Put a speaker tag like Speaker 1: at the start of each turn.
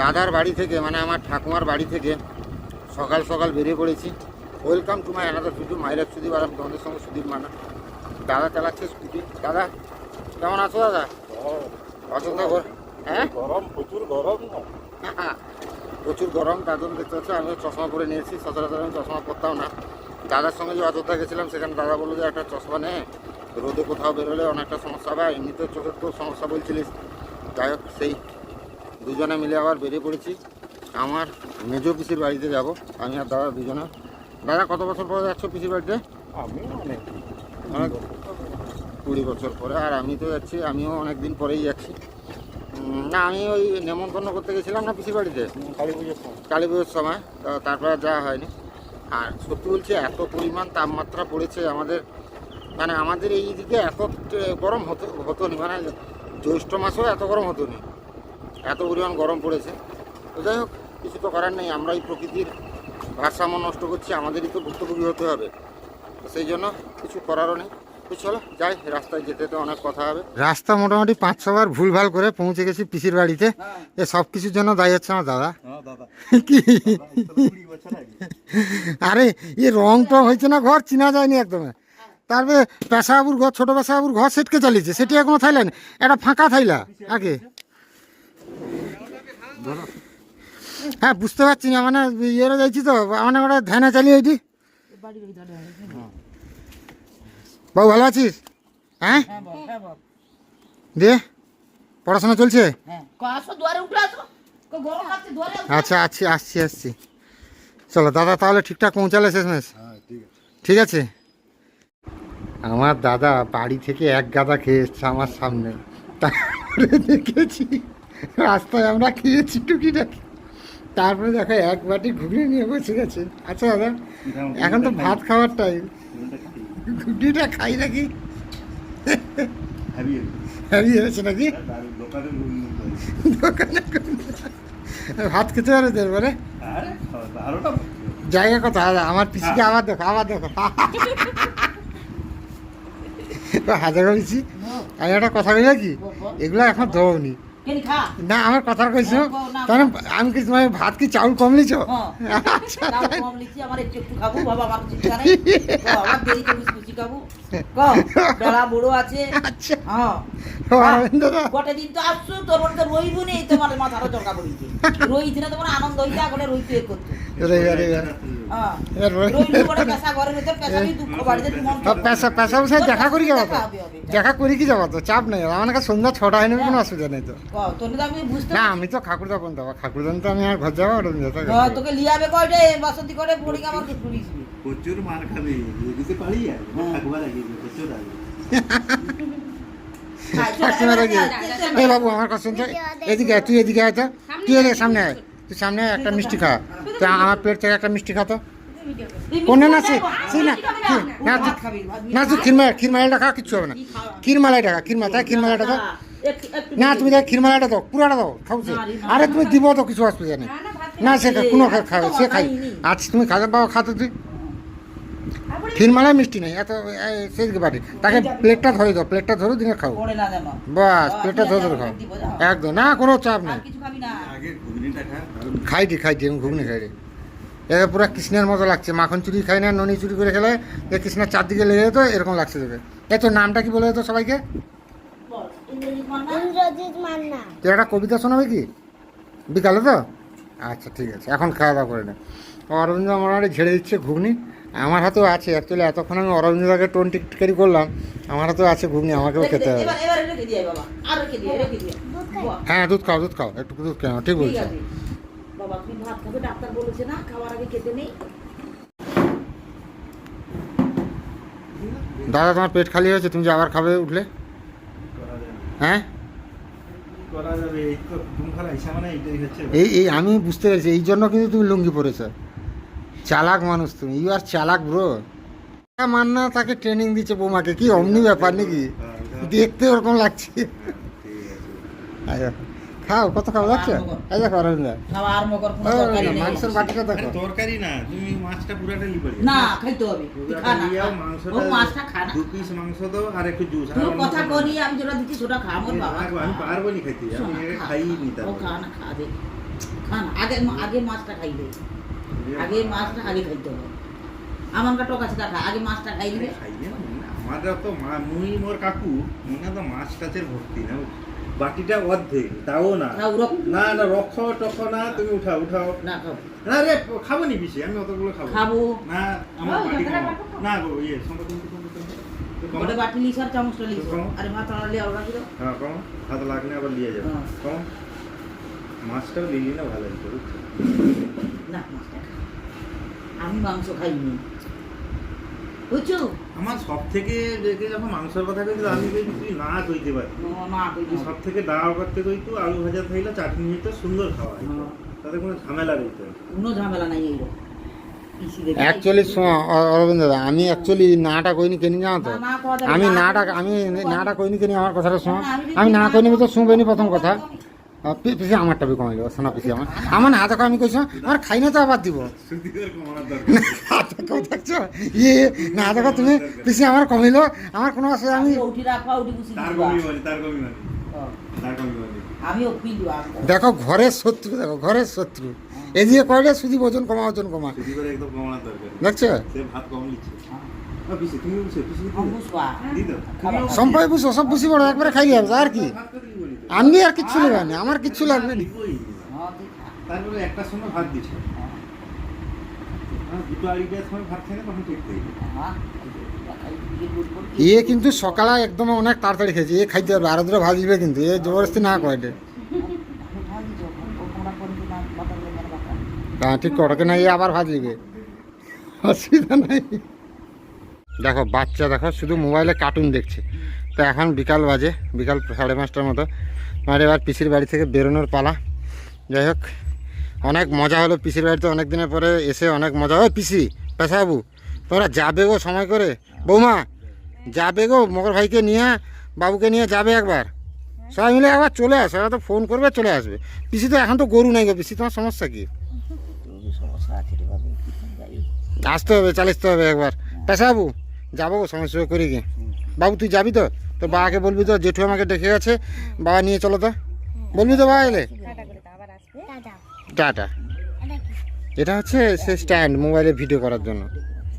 Speaker 1: দাদার বাড়ি থেকে মানে আমার ঠাকুমার বাড়ি থেকে সকাল সকাল বেরিয়ে পড়েছি। Welcome to my another video মাইরাজ Sudip আর তোমাদের সঙ্গে সুদীপ মানা দাদা চালাচ্ছে স্কুটি। দাদা কেমন আছো দাদা? অসুবিধা হ্যাঁ
Speaker 2: গরম। প্রচুর গরম।
Speaker 1: প্রচুর গরম তার জন্য দেখতে পাচ্ছি আমি চশমা পরে নিয়েছি। সচরাচর আমি চশমা পরতাম না। দাদার সঙ্গে যে অযোধ্যা গেছিলাম সেখানে দাদা বলল যে একটা চশমা নে। রোদে কোথাও বেরোলে অনেকটা সমস্যা হবে এমনিতে চোখের তো সমস্যা বলছিলিস। যাই হোক সেই দুজনে মিলে আবার বেরিয়ে পড়েছি। আমার মেজ পিসির বাড়িতে যাব। আমি আর দাদা দুজনে। দাদা কত বছর পরে যাচ্ছ পিসির বাড়িতে?
Speaker 2: আমি অনেক
Speaker 1: অনেক কুড়ি বছর পরে। আর আমি তো যাচ্ছি আমিও অনেক দিন পরেই যাচ্ছি। না আমি ওই নেমন্তন্ন করতে গেছিলাম না পিসির বাড়িতে?
Speaker 2: কালী পুজোর সময়।
Speaker 1: কালী পুজোর সময়। তো তারপরে আর যাওয়া হয়নি। আর সত্যি বলছি এত পরিমাণ তাপমাত্রা পড়েছে আমাদের। মানে আমাদের এই দিকে এত গরম হতো হতো নি মানে জ্যৈষ্ঠ মাসেও এত গরম হতো নি এত পরিমাণ গরম পড়েছে। তো যাই হোক কিছু তো করার নেই আমরা এই প্রকৃতির ভারসাম্য নষ্ট করছি আমাদেরই তো ভুক্তভোগী হতে হবে। সেই জন্য কিছু করারও নেই। তো চলো যাই রাস্তায় যেতে তো অনেক কথা হবে। রাস্তা মোটামুটি পাঁচ ছবার ভুলভাল করে পৌঁছে গেছি পিসির বাড়িতে। এ সব কিছুর জন্য দায়ী হচ্ছে আমার দাদা।
Speaker 2: হ্যাঁ দাদা।
Speaker 1: কি? আরে এ রং টং হয়েছে না ঘর? চিনা যায়নি একদম। তারপরে পেশাবাবুর ঘর ছোট পেশাবাবুর ঘর সেটকে চালিয়েছে। সেটি এখনও থাইলেন এটা ফাঁকা থাইলা আগে। হ্যাঁ বুঝতে পারছি না মানে ইয়েরে যাইছি তো মানে ওটা ধ্যানে চালিয়ে এটি বাবু ভালো আছিস? হ্যাঁ?
Speaker 3: হ্যাঁ হ্যাঁ
Speaker 1: দিয়ে পড়াশোনা চলছে?
Speaker 3: হ্যাঁ। কো আসো দুয়ারে উঠে আসো। কো গরম লাগছে দুয়ারে উঠে।
Speaker 1: আচ্ছা আছি আসছি আসছি। চলো দাদা তাহলে ঠিকঠাক পৌঁছালে শেষমেশ।
Speaker 2: হ্যাঁ ঠিক আছে।
Speaker 1: ঠিক আছে? আমার দাদা বাড়ি থেকে এক গাদা খেয়ে এসছে আমার সামনে। তারপরে দেখেছি রাস্তায় আমরা খেয়েছি টুকিটাকি তারপরে দেখো এক বাটি ঘুগনি নিয়ে বসে গেছে। আচ্ছা দাদা এখন তো ভাত খাওয়ার টাইম ঘুগনিটা খাই নাকি? হ্যারি হয়েছে নাকি?
Speaker 2: দোকানে
Speaker 1: ভাত খেতে পারে তোর বলে জায়গা কথা দাদা আমার পিসিকে আবার দেখো আবার দেখো। হাজার করেছি। আমি একটা কথা বলি কি এগুলো এখন
Speaker 3: খা
Speaker 1: না আমার কথা কইছো? কারণ আমি কি তোমার ভাত কি চাউল কম লিছো আচ্ছা
Speaker 3: বাবা কো বেড়া আছে।
Speaker 1: আচ্ছা।
Speaker 3: হ্যাঁ গোটে দিন তো আসছো তোর মনে তো রইব নেই তোমার মাথার জঙ্কা পড়িছে রইছে না তোমার আনন্দ হইছে আগলে রইতে এ করতো
Speaker 1: রবিবার রবিবার
Speaker 3: হ্যাঁ
Speaker 1: এবার রই-
Speaker 3: রইলু বড় পেশা ঘরের ভিতর পেশা কি দুঃখ মন
Speaker 1: করি যাব তো।
Speaker 3: দেখা।
Speaker 1: করি কি যাব তো চাপ নেই। আমার কাছে সন্ধ্যা ছটা হয়নি কোনো অসুবিধা নেই তো।
Speaker 3: কো, তোর তো আমি বুঝতে
Speaker 1: না আমি তো ঠাকুরদা পর্যন্ত যাব। ঠাকুরদান তো আমি আর ঘর যাব
Speaker 3: হ্যাঁ, তোকে লিয়াবে কয়টে? বাসন্তী করে পড়ি আমার
Speaker 2: প্রচুর মার খাবে পারি আর
Speaker 3: হ্যাঁ।
Speaker 2: আগে প্রচুর আগে
Speaker 1: কাকিমার এই বাবু, আমার কথা শুনতে এদিকে তুই এদিকে আয় তো। তুই এদিকে সামনে আয়। তুই সামনে একটা মিষ্টি খা। তুই আমার পেট থেকে একটা মিষ্টি খা তো। কোনে না সে না না না তুই ক্ষীরমালা ক্ষীরমালাটা খা কিচ্ছু হবে না। ক্ষীরমালাইটা খা, ক্ষীরমালা তাই ক্ষীরমালাটা দাও। না, তুমি দেখ ক্ষীরমালাটা দাও, পুরাটা দাও খাওছে আরে তুমি দিব তো, কিছু অসুবিধা নেই না, সে কোনো খাবে সে খাই। আচ্ছা তুমি খাবে, বাবা খাতো তুই। ক্ষীরমালায় মিষ্টি নেই এত এই, সেই বাড়ি তাকে প্লেটটা ধরে দাও প্লেটটা ধরো দিনে খাও।
Speaker 3: পড়ে না যেন।
Speaker 1: বাস প্লেটটা ধরে ধরে খাও। একদম না কোনো চাপ নেই।
Speaker 3: কিছু খাবি না।
Speaker 2: আগে ঘুগনিটা খা দারুণ
Speaker 1: খাইটি খাইটি আমি ঘুগনি খাই রে এবার পুরো কৃষ্ণের মতো লাগছে। মাখন চুরি খাই না ননি চুরি করে খেলে এ কৃষ্ণের চারদিকে লেগে যেত এরকম লাগছে তোকে। এ তোর নামটা কি বলে যেত সবাইকে? তুই একটা কবিতা শোনাবে কি? বিকালে তো? আচ্ছা ঠিক আছে। এখন খাওয়া দাওয়া করে নে। অরবিন্দ মোটামুটি ঝেড়ে দিচ্ছে ঘুগনি। আমার হাতেও আছে অ্যাকচুয়ালি এতক্ষণ আমি অরবিন্দকে টোন টিকটিকারি করলাম আমার হাতেও আছে ঘুগনি আমাকেও খেতে হবে।
Speaker 3: আর
Speaker 1: হ্যাঁ দুধ খাও দুধ খাও একটু দুধ খাও ঠিক
Speaker 3: ঠিক
Speaker 1: বলছো।
Speaker 3: বাবা তুমি ভাত খাবে ডাক্তার বলেছে না খাওয়ার আগে খেতে নেই।
Speaker 1: দাদা তোমার পেট খালি হয়েছে তুমি যে আবার খাবে উঠলে? হ্যাঁ?
Speaker 2: করা যাবে এই তো ঘুম খারা মানে এইটাই হচ্ছে
Speaker 1: এই এই আমি বুঝতে পেরেছি এই জন্য কিন্তু তুমি লুঙ্গি পরেছ। চালাক মানুষ তুমি ইউ আর চালাক ব্রো মান্না তাকে ট্রেনিং দিচ্ছে বৌমাকে কি অমনি ব্যাপার নাকি? দেখতে ওরকম লাগছে।
Speaker 2: আচ্ছা
Speaker 1: আয়, খাও কত খাও যাচ্ছে? এই দেখো
Speaker 3: আর নেই
Speaker 1: মাংসের বাটিটা দেখো।
Speaker 2: তরকারি না তুমি মাছটা পুরাটা লিবাড়ি
Speaker 3: না খাইতে হবে। খা না খা। ও মাছটা খা না।
Speaker 2: দু পিস মাংস দাও আর একটু জুস
Speaker 3: তোর কথা করি আমি যেটা দিচ্ছি সেটা খা আমার বাবা
Speaker 2: আমি পারব নি খাইতে আমি
Speaker 3: খা,
Speaker 2: খাই
Speaker 3: খা।
Speaker 2: নি
Speaker 3: ও খা না খা দে। খান আগে আগে মাছটা খাইবে আগে মাছটা আগে খাইতে হবে। আমার কাটো কাছে কাকা আগে মাছটা খাই দিবে
Speaker 2: না, আমাদের তো মা মুই মোর কাকু মনে তো মাছ টাচের ভর্তি না বাটিটা অর্ধেক তাও না। না না রক্ষ টক্ষ না তুমি উঠাও উঠাও।
Speaker 3: না খাও
Speaker 2: না রে খাব নি বেশি আমি অতগুলো খাব।
Speaker 3: খাব।
Speaker 2: না আমার বাটি। না গো ইয়ে কমাও।
Speaker 3: ওটা বাটি লিস আর চামচটা লিস
Speaker 2: খাও।
Speaker 3: আরে ভাত আনলে আর রাখি দাও।
Speaker 2: হ্যাঁ কম। হাত লাগলে আবার নিয়ে যাবে।
Speaker 3: হ্যাঁ।
Speaker 2: কম। মাছটাও লিলি না ভালো
Speaker 3: না মাছটা আমি মাংস খাইনি। বুঝছ?
Speaker 2: আমার সব থেকে দেখে যখন মাংসের কথা কইছিল আমি তুই না কইতে পারি
Speaker 3: না কই
Speaker 2: তুই সব থেকে ডাল করতে কইতু আলু ভাজা থাইলে চাটনি হইতো সুন্দর খাওয়া
Speaker 3: হ্যাঁ।
Speaker 2: তাতে কোনো ঝামেলা রইতো।
Speaker 3: কোনো ঝামেলা নাই এইরকম
Speaker 1: অ্যাকচুয়ালি অরবিন্দ দাদা আমি অ্যাকচুয়ালি নাটা কইনি কেনি জানো তো? আমি নাটা আমি নাটা কইনি কেনি আমার কথাটা শোনো।
Speaker 3: আমি
Speaker 1: না কইনি তো শুনবেনি প্রথম কথা। আহ, পি- পিসি আমারটা বি কমাইলো শোনা পিসি আমার। আমার না দেখো আমি কইছি আমার খাই না তো আবার দিব।
Speaker 2: দরকার
Speaker 1: দেখো দেখছ ইয়ে না দেখো তুমি পিসি আমার কমিলো আমার কোনো অসুবিধা আমি
Speaker 2: কমি কমি কমি
Speaker 1: দেখো ঘরের শত্রু দেখো ঘরের শত্রু। এদিকে করলে শুধু ওজন কমা ওজন কমা। দেখছ?
Speaker 2: সে ভাত কম নিচ্ছে। ও পিসি তুমি বুঝছ পিসি
Speaker 3: বুঝবা।
Speaker 2: দি দাও
Speaker 3: খাবার।
Speaker 1: সম্পাই বুঝো সব বুঝি বড় একবারে খাই যাবে আর কি। আমি আর কিচ্ছু নেবে না আমার কিচ্ছু লাগবে না।
Speaker 3: হ্যাঁ, তুই খা।
Speaker 2: তারপরে একটার সময় ভাত দিচ্ছে দুটো আড়াইটার সময় ভাত খেলে তখন ঠিক থাকবে।
Speaker 3: খাই, দিয়ে গুড় করে
Speaker 1: এ কিন্তু সকালে একদম অনেক তাড়াতাড়ি খেয়েছে এ খাইতে পারবে আরও দুটো ভাজিবে কিন্তু এ জবরদস্তি না
Speaker 3: বাটা।
Speaker 1: হ্যাঁ ঠিক করো না এ আবার ভাজিবে অসুবিধা নাই দেখো বাচ্চা দেখো শুধু মোবাইলে কার্টুন দেখছে তো এখন বিকাল বাজে, বিকাল সাড়ে পাঁচটার মতো। আর এবার পিসির বাড়ি থেকে বেরোনোর পালা। যাই হোক, অনেক মজা হলো পিসির বাড়িতে। অনেক দিনের পরে এসে অনেক মজা। হয় পিসি, পেশাবু তোমরা যাবে গো সময় করে? বৌমা, যাবে গো, মগর ভাইকে নিয়ে, বাবুকে নিয়ে যাবে একবার। সবাই মিলে একবার চলে আসে ওরা তো ফোন করবে, চলে আসবে। পিসি তো এখন তো গরু নাই গো, পিসি, তোমার সমস্যা কি?
Speaker 3: কি।
Speaker 1: আসতে হবে, চালিয়ে হবে একবার। পেশাবু, যাব গো সমস্যা করি গিয়ে। বাবু তুই যাবি তো? তোর বাবাকে বলবি তো জেঠু আমাকে ডেকে গেছে বাবা নিয়ে চলো তো। বলবি তো বাবা এলে? টাটা। এটা হচ্ছে সে স্ট্যান্ড মোবাইলে ভিডিও করার জন্য।